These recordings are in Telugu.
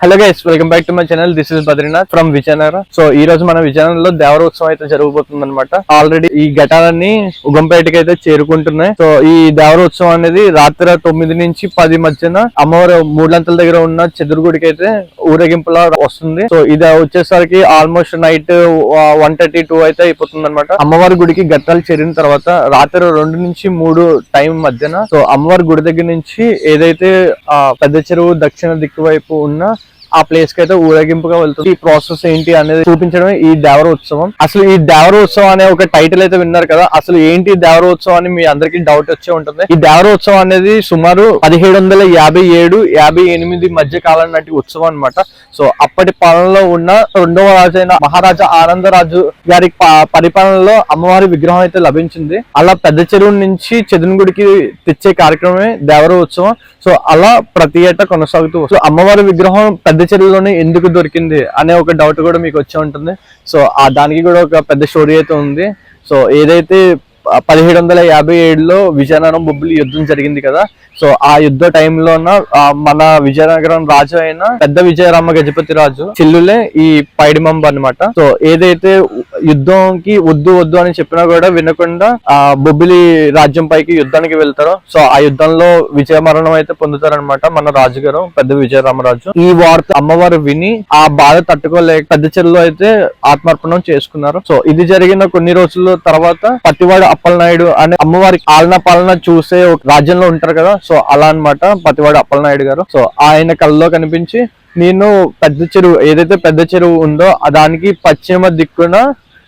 Hello guys welcome back to my channel this is Badrinath from Vizianagaram so ఈ రోజు మన విజయనగరంలో దేవర ఉత్సవం అయితే జరగబోతుంది అనమాట ఆల్రెడీ ఈ ఘటాలన్నీ ఉగంపేటకి అయితే చేరుకుంటున్నాయి. సో ఈ దేవర ఉత్సవం అనేది రాత్రి తొమ్మిది నుంచి పది మధ్యన అమ్మవారు మూడంతల దగ్గర ఉన్న చెదురుగుడికి అయితే ఊరేగింపులా వస్తుంది. సో ఇది వచ్చేసరికి almost night one thirty two అయితే అయిపోతుంది అనమాట అమ్మవారి గుడికి ఘట్టాలు చేరిన తర్వాత రాత్రి రెండు నుంచి మూడు టైం మధ్యన సో అమ్మవారి గుడి దగ్గర నుంచి ఏదైతే పెద్ద చెరువు దక్షిణ దిక్కు వైపు ఉన్న ఆ ప్లేస్కి అయితే ఊరేగింపుగా వెళ్తుంది ఈ ప్రాసెస్ ఏంటి అనేది చూపించడమే ఈ దేవరోత్సవం అసలు ఈ దేవరోత్సవం అనే ఒక టైటిల్ అయితే విన్నారు కదా అసలు ఏంటి దేవరోత్సవం దేవర అని మీ అందరికి డౌట్ వచ్చే ఉంటుంది. ఈ దేవరోత్సవం అనేది సుమారు పదిహేడు వందల యాభై ఏడు యాభై ఎనిమిది మధ్య కాలం నాటి ఉత్సవం అన్నమాట. సో అప్పటి పాలనలో ఉన్న రెండవ రాజు అయిన మహారాజా ఆనందరాజు గారి పరిపాలనలో అమ్మవారి విగ్రహం అయితే లభించింది. అలా పెద్ద చెరువు నుంచి చెదునుగుడికి తెచ్చే కార్యక్రమమే దేవర ఉత్సవం. సో అలా ప్రతి ఏటా కొనసాగుతూ సో అమ్మవారి విగ్రహం పెద్ద పెద్ద చెరువులోనే ఎందుకు దొరికింది అనే ఒక డౌట్ కూడా మీకు వచ్చి ఉంటుంది. సో ఆ దానికి కూడా ఒక పెద్ద స్టోరీ అయితే ఉంది. సో ఏదైతే పదిహేడు వందల యాభై ఏడులో విజయనగరం బొబ్బిలి యుద్ధం జరిగింది కదా సో ఆ యుద్ధ టైంలోన మన విజయనగరం రాజు అయిన పెద్ద విజయరామ గజపతి రాజు చిల్లులే ఈ పైడిమంబ అన్నమాట. సో ఏదైతే యుద్ధంకి వద్దు వద్దు అని చెప్పినా కూడా వినకుండా ఆ బొబ్బిలి రాజ్యం పైకి యుద్ధానికి వెళ్తారు సో ఆ యుద్ధంలో విజయ మరణం అయితే పొందుతారనమాట మన రాజుగారు పెద్ద విజయరామరాజు. ఈ వార్త అమ్మవారు విని ఆ బాధ తట్టుకోలేక పెద్ద చెల్లు అయితే ఆత్మార్పణం చేసుకున్నారు. సో ఇది జరిగిన కొన్ని రోజుల తర్వాత పట్టివాడు అప్పలనాయుడు అనే అమ్మవారి ఆలన పాలన చూసే ఒక రాజ్యంలో ఉంటారు కదా సో అలా అన్నమాట పతివాడు అప్పలనాయుడు గారు. సో ఆయన కళ్ళలో కనిపించి నేను పెద్ద చెరువు ఏదైతే పెద్ద చెరువు ఉందో దానికి పశ్చిమ దిక్కున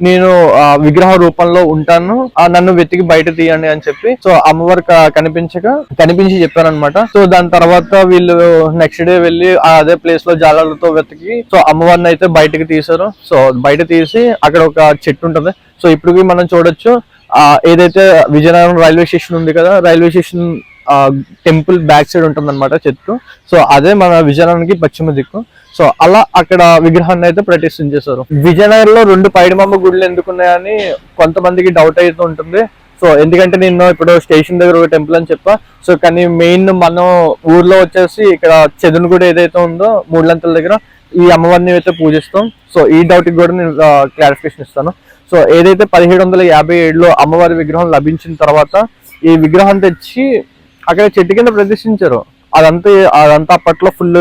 నేను ఆ, విగ్రహ రూపంలో ఉంటాను. ఆ, నన్ను వెతికి బయట తీయండి అని చెప్పి సో అమ్మవారు కనిపించక కనిపించి చెప్పారనమాట సో దాని తర్వాత వీళ్ళు నెక్స్ట్ డే వెళ్ళి ఆ అదే ప్లేస్లో జాలర్లతో వెతికి సో అమ్మవారిని అయితే బయటకి తీశారు. సో బయట తీసి అక్కడ ఒక చెట్టు ఉంటుంది. సో ఇప్పుడు మనం చూడొచ్చు ఆ ఏదైతే విజయనగరం రైల్వే స్టేషన్ ఉంది కదా railway station temple back side ఉంటుందన్నమాట చెట్టు సో అదే మన విజయనగరానికి పశ్చిమ దిక్కు. సో అలా అక్కడ విగ్రహాన్ని అయితే ప్రతిష్ఠించేశారు విజయనగరంలో రెండు పైడిమమ్మ గుడులు ఎందుకున్నాయని కొంతమందికి డౌట్ అయితే ఉంటుంది. సో ఎందుకంటే నేను ఇప్పుడు స్టేషన్ దగ్గర ఒక టెంపుల్ అని చెప్పా. సో కానీ మెయిన్ మనం ఊర్లో వచ్చేసి ఇక్కడ చెదునుగుడి ఏదైతే ఉందో మూడులంతల దగ్గర ఈ అమ్మవారిని అయితే పూజిస్తాం. సో ఈ డౌట్కి కూడా నేను క్లారిఫికేషన్ ఇస్తాను. సో ఏదైతే పదిహేడు వందల యాభై ఏడులో అమ్మవారి విగ్రహం లభించిన తర్వాత ఈ విగ్రహం తెచ్చి అక్కడ చెట్టు కింద ప్రదర్శించారు. అదంతా అదంతా అప్పట్లో ఫుల్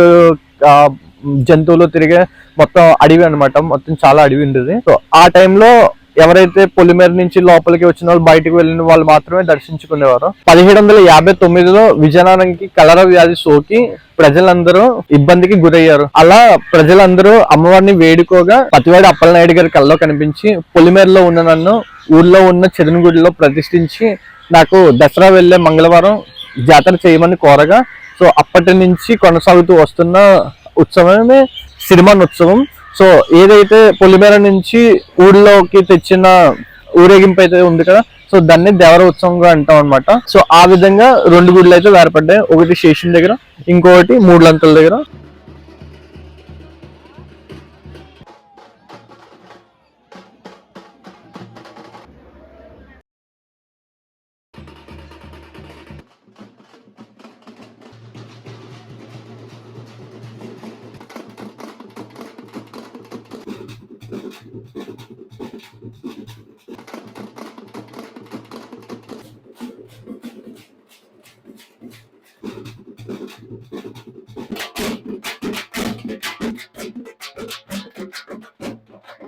జంతువులు తిరిగే మొత్తం అడవి అనమాట మొత్తం చాలా అడవి ఉండేది. సో ఆ టైంలో ఎవరైతే పొలిమేర నుంచి లోపలికి వచ్చిన వాళ్ళు బయటకు వెళ్ళిన వాళ్ళు మాత్రమే దర్శించుకునేవారు. పదిహేడు వందల యాభై తొమ్మిదిలో విజయనగరంకి కలరా వ్యాధి సోకి ప్రజలందరూ ఇబ్బందికి గురయ్యారు. అలా ప్రజలందరూ అమ్మవారిని వేడుకోగా పతివాడి అప్పలనాయుడు గారి కల్లో కనిపించి పొలిమేరలో ఉన్న నన్ను ఊర్లో ఉన్న చెదనగుడిలో ప్రతిష్ఠించి నాకు దసరా వెళ్ళే మంగళవారం జాతర చేయమని కోరగా సో అప్పటి నుంచి కొనసాగుతూ వస్తున్న ఉత్సవమే సిరిమాన్ ఉత్సవం సో ఏదైతే పొలిమేర నుంచి ఊళ్ళోకి తెచ్చిన ఊరేగింపు అయితే ఉంది కదా సో దాన్ని దేవర ఉత్సవంగా అంటాం అనమాట సో ఆ విధంగా రెండు గుళ్ళు అయితే వేరపడ్డాయి. ఒకటి స్టేషన్ దగ్గర ఇంకొకటి మూడులంకల దగ్గర.